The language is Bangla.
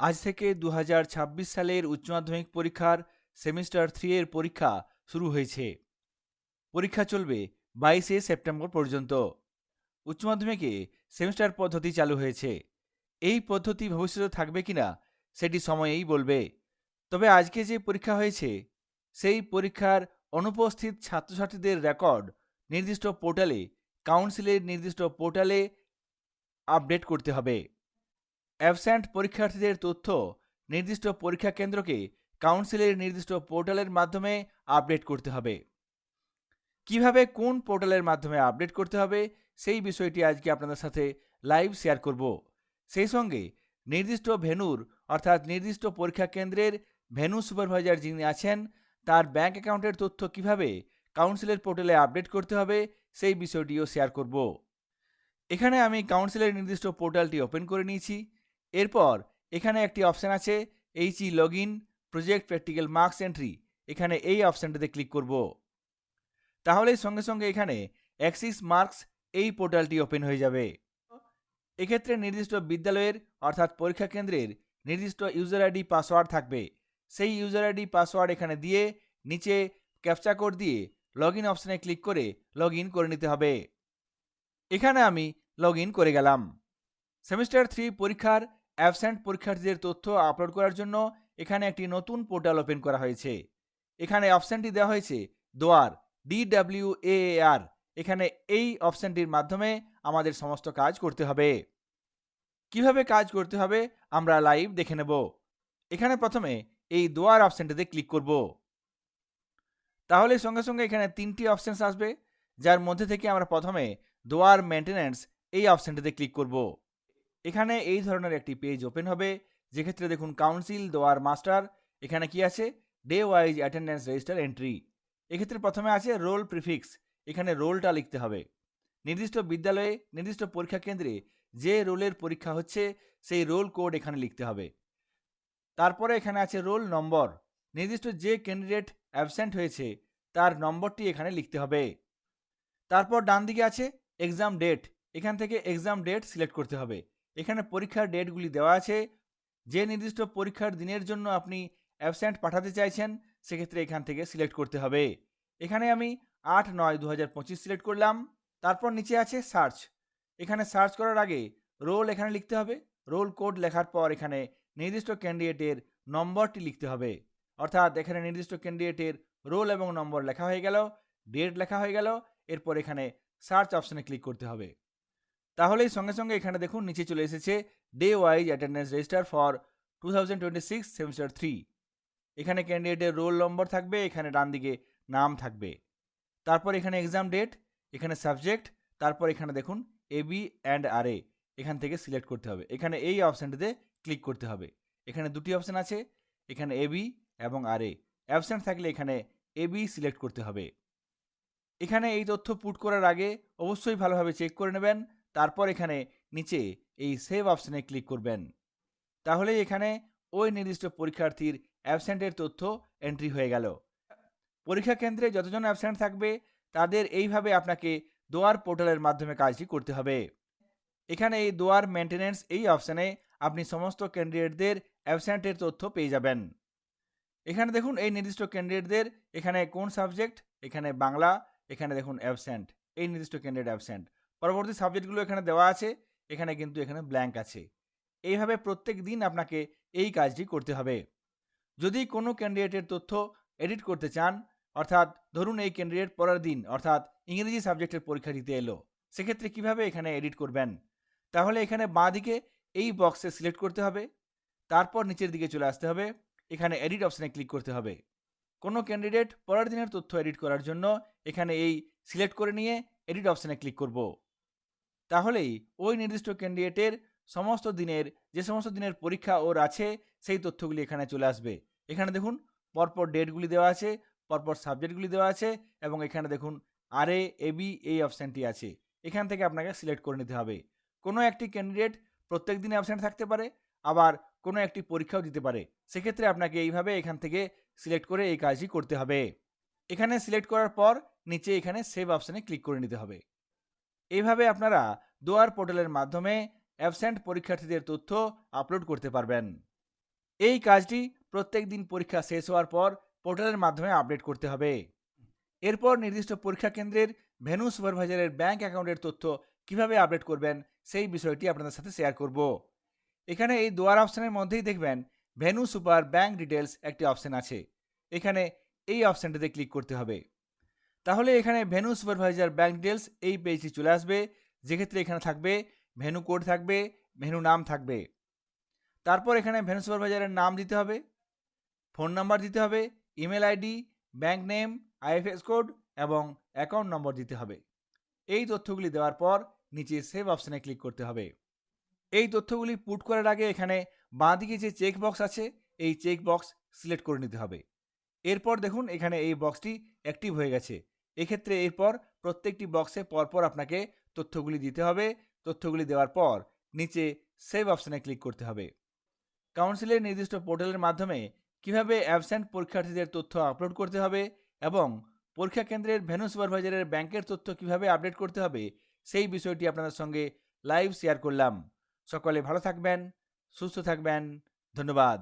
আজ থেকে দু হাজার ছাব্বিশ সালের উচ্চ মাধ্যমিক পরীক্ষার সেমিস্টার থ্রি এর পরীক্ষা শুরু হয়েছে। পরীক্ষা চলবে বাইশে সেপ্টেম্বর পর্যন্ত। উচ্চ মাধ্যমিকে সেমিস্টার পদ্ধতি চালু হয়েছে। এই পদ্ধতি ভবিষ্যতে থাকবে কিনা সেটি সময়েই বলবে। তবে আজকে যে পরীক্ষা হয়েছে, সেই পরীক্ষার অনুপস্থিত ছাত্রছাত্রীদের রেকর্ড নির্দিষ্ট পোর্টালে, কাউন্সিলের নির্দিষ্ট পোর্টালে আপডেট করতে হবে। অ্যাবসেন্ট পরীক্ষার্থীদের তথ্য, নির্দিষ্ট পরীক্ষা কেন্দ্রকে কাউন্সিলের নির্দিষ্ট পোর্টালের মাধ্যমে আপডেট করতে হবে। কীভাবে কোন পোর্টালের মাধ্যমে আপডেট করতে হবে, সেই বিষয়টি আজকে আপনাদের সাথে লাইভ শেয়ার করব। সেই সঙ্গে নির্দিষ্ট ভেনুর অর্থাৎ নির্দিষ্ট পরীক্ষা কেন্দ্রের ভেনু সুপারভাইজার যিনি আছেন, তার ব্যাংক অ্যাকাউন্টের তথ্য কীভাবে কাউন্সিলের পোর্টালে আপডেট করতে হবে, সেই বিষয়টিও শেয়ার করব। এখানে আমি কাউন্সিলের নির্দিষ্ট পোর্টালটি ওপেন করে নিয়েছি। এরপর এখানে একটি অপশান আছে HE log in project practical marks entry এখানে এই অপশানটাতে ক্লিক করব। তাহলেই সঙ্গে সঙ্গে এখানে অ্যাক্সিস মার্কস এই পোর্টালটি ওপেন হয়ে যাবে। এক্ষেত্রে নির্দিষ্ট বিদ্যালয়ের অর্থাৎ পরীক্ষা কেন্দ্রের নির্দিষ্ট ইউজার আইডি পাসওয়ার্ড থাকবে। সেই ইউজার আইডি পাসওয়ার্ড এখানে দিয়ে নিচে ক্যাপচা কোড দিয়ে লগ ইন অপশানে ক্লিক করে লগ ইন করে নিতে হবে। এখানে আমি লগ ইন করে গেলাম। সেমিস্টার থ্রি পরীক্ষার অ্যাবসেন্ট পরীক্ষার্থীদের তথ্য আপলোড করার জন্য এখানে একটি নতুন পোর্টাল ওপেন করা হয়েছে। এখানে অপশানটি দেওয়া হয়েছে, দোয়ার ডিডাব্লিউ আর এখানে এই অপশানটির মাধ্যমে আমাদের সমস্ত কাজ করতে হবে। কীভাবে কাজ করতে হবে আমরা লাইভ দেখে নেব। এখানে প্রথমে এই দোয়ার অপশানটিতে ক্লিক করব। তাহলে সঙ্গে সঙ্গে এখানে তিনটি অপশানস আসবে, যার মধ্যে থেকে আমরা প্রথমে দোয়ার মেনটেন্যান্স এই অপশানটিতে ক্লিক করব। এখানে এই ধরনের একটি পেজ ওপেন হবে। যেক্ষেত্রে দেখুন কাউন্সিল দোয়ার মাস্টার এখানে কি আছে? Day wise attendance register entry এক্ষেত্রে প্রথমে আছে রোল প্রিফিক্স এখানে রোলটা লিখতে হবে। নির্দিষ্ট বিদ্যালয়ে, নির্দিষ্ট পরীক্ষা কেন্দ্রে যে রোলের পরীক্ষা হচ্ছে, সেই রোল কোড এখানে লিখতে হবে। তারপরে এখানে আছে রোল নম্বর নির্দিষ্ট যে ক্যান্ডিডেট অ্যাবসেন্ট হয়েছে, তার নম্বরটি এখানে লিখতে হবে। তারপর ডান দিকে আছে এক্সাম ডেট এখান থেকে এক্সাম ডেট সিলেক্ট করতে হবে। এখানে পরীক্ষার ডেটগুলি দেওয়া আছে। যে নির্দিষ্ট পরীক্ষার দিনের জন্য আপনি অ্যাবসেন্ট পাঠাতে চাইছেন, সেক্ষেত্রে এখান থেকে সিলেক্ট করতে হবে। এখানে আমি আট নয় দু সিলেক্ট করলাম। তারপর নিচে আছে সার্চ। এখানে সার্চ করার আগে রোল এখানে লিখতে হবে। রোল কোড লেখার পর এখানে নির্দিষ্ট ক্যান্ডিডেটের নম্বরটি লিখতে হবে। অর্থাৎ এখানে নির্দিষ্ট ক্যান্ডিডেটের রোল এবং নম্বর লেখা হয়ে গেল, ডেট লেখা হয়ে গেল। এরপর এখানে সার্চ অপশানে ক্লিক করতে হবে। তাহলেই সঙ্গে সঙ্গে এখানে দেখুন, নিচে চলে এসেছে day wise attendance register for two thousand twenty six semester three এখানে ক্যান্ডিডেটের রোল নম্বর থাকবে, এখানে ডান দিকে নাম থাকবে। তারপর এখানে এক্সাম ডেট এখানে সাবজেক্ট তারপর এখানে দেখুন এবি অ্যান্ড আর এ এখান থেকে সিলেক্ট করতে হবে। এখানে এই অপশানটিতে ক্লিক করতে হবে। এখানে দুটি অপশান আছে, এখানে এ বি এবং আর এ অ্যাবসেন্ট থাকলে এখানে এবি সিলেক্ট করতে হবে। এখানে এই তথ্য পুট করার আগে অবশ্যই ভালোভাবে চেক করে নেবেন। তারপর এখানে নিচে এই সেভ অপশানে ক্লিক করবেন। তাহলে এখানে ওই নির্দিষ্ট পরীক্ষার্থীর অ্যাবসেন্টের তথ্য এন্ট্রি হয়ে গেল। পরীক্ষা কেন্দ্রে যতজন অ্যাবসেন্ট থাকবে, তাদের এইভাবে আপনাকে দোয়ার পোর্টালের মাধ্যমে কাজটি করতে হবে। এখানে এই দোয়ার মেনটেন্যান্স এই অপশানে আপনি সমস্ত ক্যান্ডিডেটদের অ্যাবসেন্টের তথ্য পেয়ে যাবেন। এখানে দেখুন এই নির্দিষ্ট ক্যান্ডিডেটদের এখানে কোন সাবজেক্ট এখানে বাংলা, এখানে দেখুন অ্যাবসেন্ট এই নির্দিষ্ট ক্যান্ডিডেট অ্যাবসেন্ট পরবর্তী সাবজেক্টগুলো এখানে দেওয়া আছে, এখানে কিন্তু এখানে ব্ল্যাঙ্ক আছে। এইভাবে প্রত্যেক দিন আপনাকে এই কাজটি করতে হবে। যদি কোনো ক্যান্ডিডেটের তথ্য এডিট করতে চান, অর্থাৎ ধরুন এই ক্যান্ডিডেট পরের দিন, অর্থাৎ ইংরেজি সাবজেক্টের পরীক্ষা দিতে এলো, সেক্ষেত্রে কীভাবে এখানে এডিট করবেন? তাহলে এখানে বাঁ দিকে এই বক্সে সিলেক্ট করতে হবে, তারপর নিচের দিকে চলে আসতে হবে, এখানে এডিট অপশানে ক্লিক করতে হবে। কোনো ক্যান্ডিডেট পরের দিনের তথ্য এডিট করার জন্য এখানে এই সিলেক্ট করে নিয়ে এডিট অপশানে ক্লিক করব। তাহলেই ওই নির্দিষ্ট ক্যান্ডিডেটের সমস্ত দিনের, যে সমস্ত দিনের পরীক্ষা ওর আছে, সেই তথ্যগুলি এখানে চলে আসবে। এখানে দেখুন, পরপর ডেটগুলি দেওয়া আছে, পরপর সাবজেক্টগুলি দেওয়া আছে এবং এখানে দেখুন আর এ এবি এই অপশানটি আছে। এখান থেকে আপনাকে সিলেক্ট করে নিতে হবে। কোনো একটি ক্যান্ডিডেট প্রত্যেক দিনে অ্যাবসেন্ট থাকতে পারে, আবার কোনো একটি পরীক্ষাও দিতে পারে। সেক্ষেত্রে আপনাকে এইভাবে এখান থেকে সিলেক্ট করে এই কাজটি করতে হবে। এখানে সিলেক্ট করার পর নিচে এখানে সেভ অপশানে ক্লিক করে নিতে হবে। এইভাবে আপনারা দোয়ার পোর্টালের মাধ্যমে অ্যাবসেন্ট পরীক্ষার্থীদের তথ্য আপলোড করতে পারবেন। এই কাজটি প্রত্যেক দিন পরীক্ষা শেষ হওয়ার পর পোর্টালের মাধ্যমে আপডেট করতে হবে। এরপর নির্দিষ্ট পরীক্ষা কেন্দ্রের ভেনু সুপারভাইজারের ব্যাংক অ্যাকাউন্টের তথ্য কীভাবে আপডেট করবেন, সেই বিষয়টি আপনাদের সাথে শেয়ার করব। এখানে এই দোয়ার অপশনের মধ্যেই দেখবেন ভেনু সুপার ব্যাংক ডিটেলস একটি অপশন আছে। এখানে এই অপশনটিতে ক্লিক করতে হবে। তাহলে এখানে ভেনু সুপারভাইজার ব্যাংক ডিটেলস এই পেজটি চলে আসবে, যেক্ষেত্রে এখানে থাকবে ভেনু কোড থাকবে ভেনু নাম থাকবে। তারপর এখানে ভেনু সুপারভাইজারের নাম দিতে হবে ফোন নাম্বার দিতে হবে email ID bank name IFS code এবং অ্যাকাউন্ট নম্বর দিতে হবে। এই তথ্যগুলি দেওয়ার পর নিচে সেভ অপশনে ক্লিক করতে হবে। এই তথ্যগুলি পুট করার আগে এখানে বাঁদিকে যে চেক বক্স আছে, এই চেক বক্স সিলেক্ট করে নিতে হবে। এরপর দেখুন এখানে এই বক্সটি অ্যাক্টিভ হয়ে গেছে। এক্ষেত্রে এরপর প্রত্যেকটি বক্সে পরপর আপনাকে তথ্যগুলি দিতে হবে। তথ্যগুলি দেওয়ার পর নিচে সেভ অপশনে ক্লিক করতে হবে। কাউন্সিলের নির্দিষ্ট পোর্টালের মাধ্যমে কীভাবে অ্যাবসেন্ট পরীক্ষার্থীদের তথ্য আপলোড করতে হবে এবং পরীক্ষা কেন্দ্রের ভেনু সুপারভাইজারের ব্যাংকের তথ্য কীভাবে আপডেট করতে হবে সেই বিষয়টি আপনাদের সঙ্গে লাইভ শেয়ার করলাম। সকলে ভালো থাকবেন, সুস্থ থাকবেন, ধন্যবাদ।